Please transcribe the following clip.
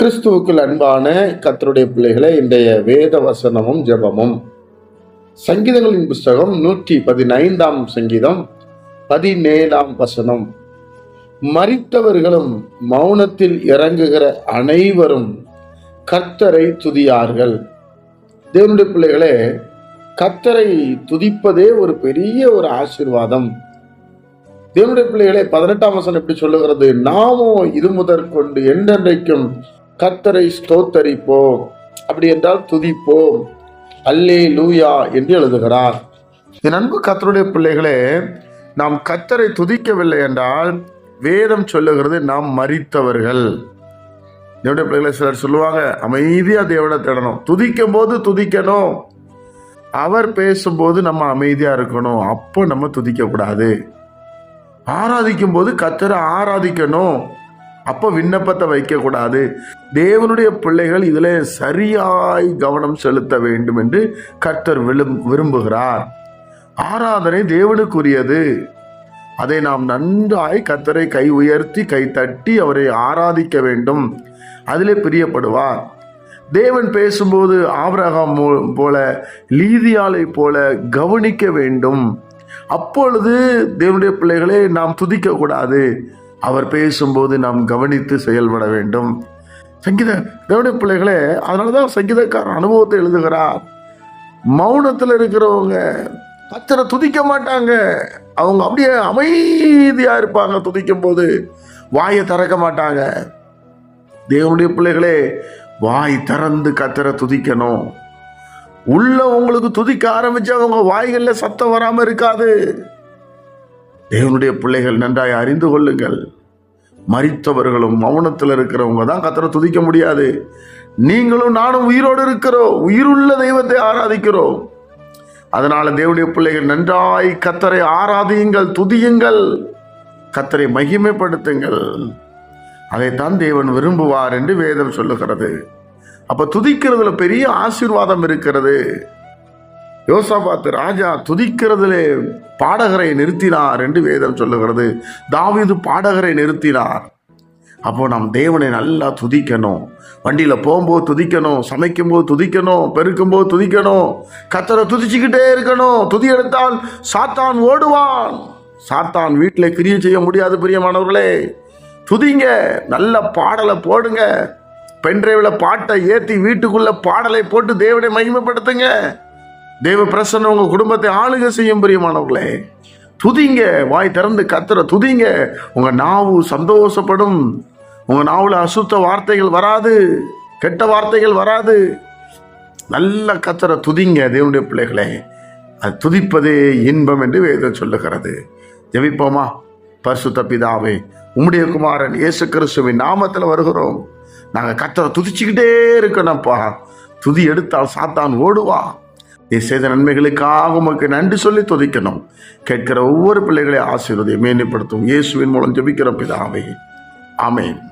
கிறிஸ்துவுக்குள் அன்பான கத்தருடைய பிள்ளைகளை இன்றைய வேத வசனமும் ஜெபமும். சங்கீதங்களின் புஸ்தகம் நூற்றி பதினைந்தாம் சங்கீதம் பதினேழாம் வசனம். மறித்தவர்களும் மௌனத்தில் இறங்குகிற அனைவரும் கர்த்தரை துதியார்கள். தேவனுடைய பிள்ளைகளே கர்த்தரை துதிப்பதே ஒரு பெரிய ஒரு ஆசீர்வாதம். தேவனுடைய பிள்ளைகளே பதினெட்டாம் வசனம் எப்படி சொல்லுகிறது? நாமோ இது முதற்கொண்டு என்றென்றைக்கும் கர்த்தரை ஸ்தோத்தரிப்போம். அப்படி என்றால் துதிப்போம். அல்லே லூயா என்று எழுதுகிறார். என் அன்பு கத்தருடைய பிள்ளைகளே நாம் கத்தரை துதிக்கவில்லை என்றால் வேதம் சொல்லுகிறது நாம் மறித்தவர்கள் தேவனுடைய பிள்ளைகளை சிலர் சொல்லுவாங்க அமைதியாக தேவனை தேடணும். துதிக்கும் போது துதிக்கணும். அவர் பேசும்போது நம்ம அமைதியாக இருக்கணும். அப்போ நம்ம துதிக்கக்கூடாது. ஆராதிக்கும் போது கத்தரை ஆராதிக்கணும். அப்போ விண்ணப்பத்தை வைக்கக்கூடாது. தேவனுடைய பிள்ளைகள் இதில் சரியாய் கவனம் செலுத்த வேண்டும் என்று கர்த்தர் விழும் விரும்புகிறார். ஆராதனை தேவனுக்குரியது. அதை நாம் நன்றாய் கர்த்தரை கை உயர்த்தி கை தட்டி அவரை ஆராதிக்க வேண்டும். அதிலே பிரியப்படுவார். தேவன் பேசும்போது ஆபரகம் போல லீதியாலை போல கவனிக்க வேண்டும். அப்பொழுது தேவனுடைய பிள்ளைகளை நாம் துதிக்க கூடாது அவர் பேசும்போது நாம் கவனித்து செயல்பட வேண்டும். சங்கீத தேவனுடைய பிள்ளைகளே அதனால தான் சங்கீதக்காரன் அனுபவத்தை எழுதுகிறார். மௌனத்தில் இருக்கிறவங்க கத்தரை துதிக்க மாட்டாங்க. அவங்க அப்படியே அமைதியாக இருப்பாங்க துதிக்கும் போது வாயை திறக்க மாட்டாங்க. தேவனுடைய பிள்ளைகளே வாய் திறந்து கத்தரை துதிக்கணும். உள்ள உங்களுக்கு துதிக்க ஆரம்பிச்சு அவங்க வாய்களில் சத்தம் வராமல் இருக்காது. தேவனுடைய பிள்ளைகள் நன்றாய் அறிந்து கொள்ளுங்கள். மறித்தவர்களும் மௌனத்தில் இருக்கிறவங்க தான் கத்தரை துதிக்க முடியாது. நீங்களும் நானும் உயிரோடு இருக்கிறோம் உயிருள்ள தெய்வத்தை ஆராதிக்கிறோம். அதனால தேவனுடைய பிள்ளைகள் நன்றாய் கத்தரை ஆராதியுங்கள் துதியுங்கள் கத்தரை மகிமைப்படுத்துங்கள். அதைத்தான் தேவன் விரும்புவார் என்று வேதம் சொல்லுகிறது. அப்ப துதிக்கிறதுல பெரிய ஆசீர்வாதம் இருக்கிறது. யோசபாத்து ராஜா துதிக்கிறதிலே பாடகரை நிறுத்தினார் என்று வேதம் சொல்லுகிறது. தாவிது பாடகரை நிறுத்தினார். அப்போ நாம் தேவனை நல்லா துதிக்கணும். வண்டியில் போகும்போது துதிக்கணும் சமைக்கும்போது துதிக்கணும் பெருக்கும்போது துதிக்கணும் கத்தரை துதிச்சுக்கிட்டே இருக்கணும். துதி எடுத்தால் சாத்தான் ஓடுவான். சாத்தான் வீட்டில் கிரியை செய்ய முடியாது பிரியமானவர்களே. துதிங்க நல்ல பாடலை போடுங்க. பென்ட்ரைவில் பாட்டை ஏற்றி வீட்டுக்குள்ளே பாடலை போட்டு தேவனை மகிமைப்படுத்துங்க. தேவ பிரசன்னம் உங்கள் குடும்பத்தை ஆளுக செய்யும் பிரியமானவர்களே துதிங்க வாய் திறந்து கத்துற துதிங்க. உங்க நாவு சந்தோஷப்படும். உங்க நாவில் அசுத்த வார்த்தைகள் வராது கெட்ட வார்த்தைகள் வராது. நல்ல கத்துற துதிங்க தேவனுடைய பிள்ளைகளே. அது துதிப்பதே இன்பம் என்று வேதம் சொல்லுகிறது. ஜெபிப்போமா? பரிசு தப்பிதாவே உம்முடைய குமாரன் இயேசு கிறிஸ்துவின் நாமத்தில் வருகிறோம். நாங்கள் கத்தரை துதிச்சுக்கிட்டே இருக்கணும்ப்பா. துதி எடுத்தால் சாத்தான் ஓடுவா. நீ செய்த நன்மைகளுக்காக உமக்கு நன்றி சொல்லி துதிக்கணும். கேட்கிற ஒவ்வொரு பிள்ளைகளை ஆசீர்வதியை மேன்மைப்படுத்தும். இயேசுவின் மூலம் ஜபிக்கிறோம் பிதாவே. ஆமென்.